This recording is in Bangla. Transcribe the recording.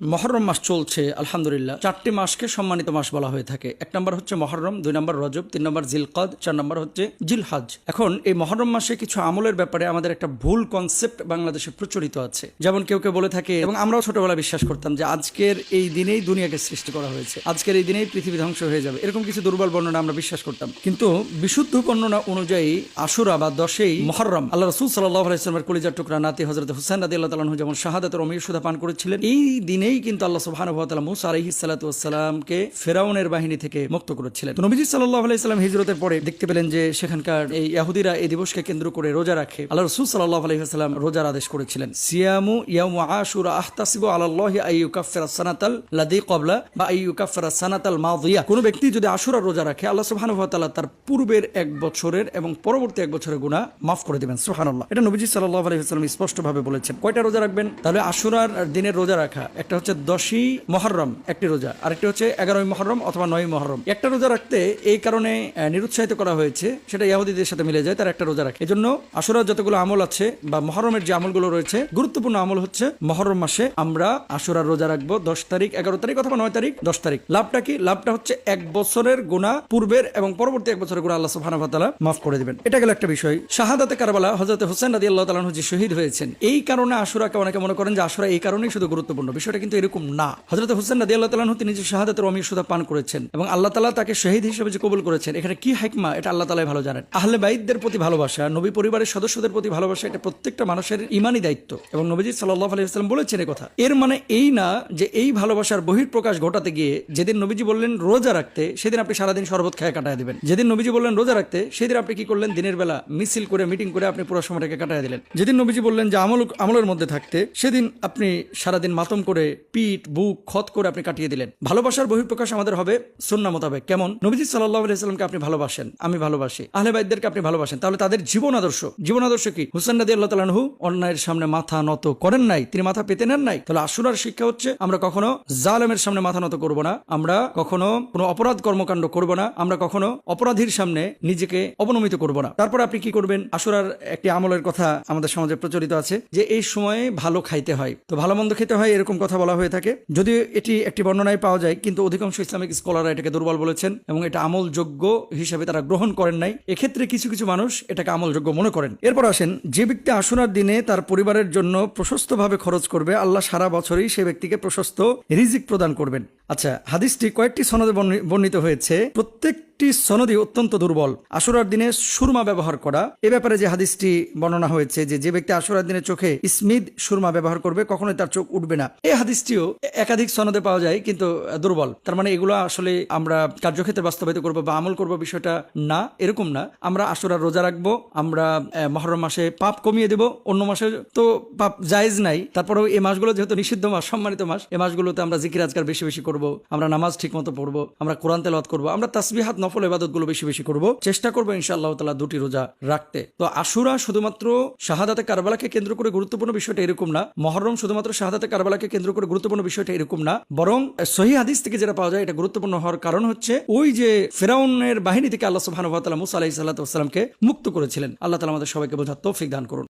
মহরম মাস চলছে, আলহামদুলিল্লাহ। চারটি মাসকে সম্মানিত মাস বলা হয়ে থাকে। এক নম্বর হচ্ছে মহরম, দুই নম্বর রজব, তিন নম্বর জিলকদ, চার নম্বর হচ্ছে জিলহাজ। এখন এই মহরম মাসে কিছু আমলের ব্যাপারে আমাদের একটা ভুল কনসেপ্ট বাংলাদেশে প্রচলিত আছে। যেমন কেউ কেউ বলে থাকে, এবং আমরাও ছোটবেলা বিশ্বাস করতাম যে আজকের এই দিনেই দুনিয়াকে সৃষ্টি করা হয়েছে। আজকের এই দিনেই পৃথিবী ধ্বংস হয়ে যাবে। এরকম কিছু দুর্বল বর্ণনা আমরা বিশ্বাস করতাম। কিন্তু বিশুদ্ধ বর্ণনা অনুযায়ী আশুরা বা দশেই মহরম, আল্লাহ রসুল সাল্লাহ আলাইসলামের কলিজার টুকরা নাতি হজরত হুসেন রাদি আল্লাহ তালাহ যেমন শাহাদাতের অমির সুদা পান করেছিলেন, এই দিনেই কিন্তু আল্লাহ সুবাহানুভাতালা মুসা আলহি ফেরাউনের বাহিনী থেকে মুক্ত করেছিলেন। নবীজি সাল্লাহ হিজরতের পরে দেখতে পেলেন যে সেখানকার এই ইয়াহুদিরা এই দিবসকে কেন্দ্র করে রোজা রাখে। আল্লাহ রসুল সাল্লাহ আলহিহাস্লাম রোজার আদেশ করেছিলেন। সিয়ামু ইয়ামু আশুরা আহতাসিবু আল্লাহ সানাতাল লাদি কবলা বা সানাতাল কোনো ব্যক্তি যদি আশুরা রোজা রাখে, আল্লাহ তার পূর্বের এক বছরের এবং পরবর্তী এক বছরের গুনাহ মাফ করে দিবেন। সুবহানাল্লাহ। এটা নবীজি সাল্লাল্লাহু আলাইহি ওয়াসাল্লাম স্পষ্টভাবে বলেছেন। কয়টা রোজা রাখবেন? তাহলে আশুরার দিনের রোজা রাখা, একটা হচ্ছে দশই মহরম, একটি রোজা। আরেকটি হচ্ছে এগারোই মহরম অথবা নয় মহরম। একটা রোজা রাখতে এই কারণে নিরুৎসাহিত করা হয়েছে, সেটা ইয়াহুদিদের সাথে মিলে যায়, তার একটা রোজা রাখে। এজন্য আশুরার যতগুলো আমল আছে বা মহরমের যে আমলগুলো রয়েছে, গুরুত্বপূর্ণ আমল হচ্ছে মহরম মাসে আমরা আশুরার রোজা রাখব দশ তারিখ, এগারো তারিখ অথবা নয় তারিখ, দশ তারিখ। লাভটা কি? লাভটা হচ্ছে এক বছরের গুণা পূর্বের এবং পরবর্তী এক বছরের গুণা আল্লাহ তাআলা মাফ করে দিবেন। এটা গেল একটা বিষয়। শাহাদাতে কারবালা হযরত হোসেন রাদিয়াল্লাহু তাআলা যে শহীদ হয়েছেন, এই কারণে আশুরাকে অনেকে মনে করেন যে আশুরা এই কারণেই শুধু গুরুত্বপূর্ণ। বিষয়টা কিন্তু এরকম না। হযরত হোসেন আল্লাহ তাআলা তিনি যে শাহাদাতের সুদা পান করেছেন এবং আল্লাহ তাআলা তাকে শহীদ হিসেবে যে কবুল করেছেন, এখানে কি হিকমা? এটা আল্লাহ তাআলাই ভালো জানেন। আহলে বাইতদের প্রতি ভালোবাসা, নবী পরিবারের সদস্যদের প্রতি ভালোবাসা, এটা প্রত্যেকটা মানুষের ইমানই দায়িত্ব। এবং নবীজি সাল্লাল্লাহু আলাইহি ওয়াসাল্লাম বলেছেন কথা। এর মানে এই না যে এই ভালোবাসার বহিঃপ্রকাশ ঘটাতে গিয়ে যেদিন নবীজি বললেন রোজা রাখতে, সেদিন আপনি সারাদিন শরবত খায় কাটায় দিবেন। যেদিন নবীজি বললেন রোজা রাখতে, সেদিন আপনি কি করলেন? দিনের বেলা মিছিল করে, মিটিং করে আপনি পুরো সময়টাকে কাটায় দিলেন। যেদিন নবীজি বললেন যে আমল আমলের মধ্যে থাকতে, সেদিন আপনি সারাদিন মাতম করে পিঠ, বুক, খত করে আপনি কাটিয়ে দিলেন। ভালোবাসার বহিঃপ্রকাশ আমাদের হবে সুন্না মোতাবেক। কেমন? নবীজি সাল্লাহ আলাইসাল্লামকে আপনি ভালোবাসেন, আমি ভালোবাসি। আহলে বাইদদেরকে আপনি ভালোবাসেন, তাহলে তাদের জীবন আদর্শ। জীবন আদর্শ কি? হুসেন নদী আল্লাহ তালাহু অন্যায়ের সামনে মাথা নত করেন নাই, তিনি মাথা পেতে নেন নাই। তাহলে আসুরার শিক্ষা হচ্ছে, আমরা কখনো জালেমের সামনে মাথা নত করব না, আমরা কখনো কোনো অপরাধ কর্মকাণ্ড করব না, আমরা কখনো অপরাধীর সামনে নিজেকে অবনমিত করব না। তারপর আপনি কি করবেন? আসুরার একটি আমলের কথা আমাদের সমাজে প্রচলিত আছে, যে এই সময়ে ভালো খাইতে হয়। তো ভালো মন্দ খেতে হয়, এরকম কথা বলা হয়ে থাকে। যদিও এটি একটি বর্ণনায় পাওয়া যায়, কিন্তু অধিকাংশ ইসলামিক স্কলাররা এটাকে দুর্বল বলেছেন এবং এটা আমলযোগ্য হিসাবে তারা গ্রহণ করেন নাই। এক্ষেত্রে কিছু কিছু মানুষ এটাকে আমলযোগ্য মনে করেন। এরপর আসেন, যে ব্যক্তি আসনার দিনে তার পরিবারের জন্য প্রশস্তভাবে খরচ করবে, আল্লাহ সারা বছরই সে ব্যক্তিকে প্রশস্ত রিজিক প্রদান করবেন। আচ্ছা হাদিসটি কয়েকটি সনদে বর্ণি- বর্ণিত হয়েছে। প্রত্যেকটি সনদই অত্যন্ত দুর্বল। আশুরার দিনে সুরমা ব্যবহার করা। এ ব্যাপারে যে হাদিসটি বর্ণনা হয়েছে যে যে ব্যক্তি আশুরার দিনে চোখে স্মিদ সুরমা ব্যবহার করবে, কখনোই তার চোখ উঠবে না। এই হাদিসটিও একাধিক সনদে পাওয়া যায়, কিন্তু দুর্বল। তার মানে এগুলো আসলে আমরা কার্যক্ষেত্রে বাস্তবায়িত করব বা আমল করব বিষয়টা না, এরকম না। আমরা আশুরার রোজা রাখব, আমরা মহরম মাসে পাপ কমিয়ে দেব, অন্য মাসে তো পাপ জায়েজ নাই। তারপরেও এই মাসগুলো যেহেতু নিষিদ্ধ মাস, সম্মানিত মাস এই মাসগুলোতে আমরা জিকির আজকার বেশি বেশি আমরা নামাজ ঠিক মতো পড়ব, আমরা কোরআন তেলাওয়াত করব, আমরা তাসবিহাত, নফল ইবাদতগুলো বেশি বেশি করব, চেষ্টা করব ইনশাআল্লাহ তালা দুটি রোজা রাখতে। তো আশুরা শুধুমাত্র শাহাদাতে কারবালাকে কেন্দ্র করে গুরুত্বপূর্ণ বিষয়টা এরকম না, মহরম শুধুমাত্র শাহাদাতে কারবালাকে কেন্দ্র করে গুরুত্বপূর্ণ বিষয়টা এরকম না, বরং সহি হাদিস থেকে যেটা পাওয়া যায় এটা গুরুত্বপূর্ণ হওয়ার কারণ হচ্ছে ওই যে ফেরাউনের বাহিনী থেকে আল্লাহ তাআলা মুসা আলাইহিস সালাতু মুক্ত করেছিলেন। আল্লাহ তালা আমাদের সবাইকে বোঝার তৌফিক দান করুন।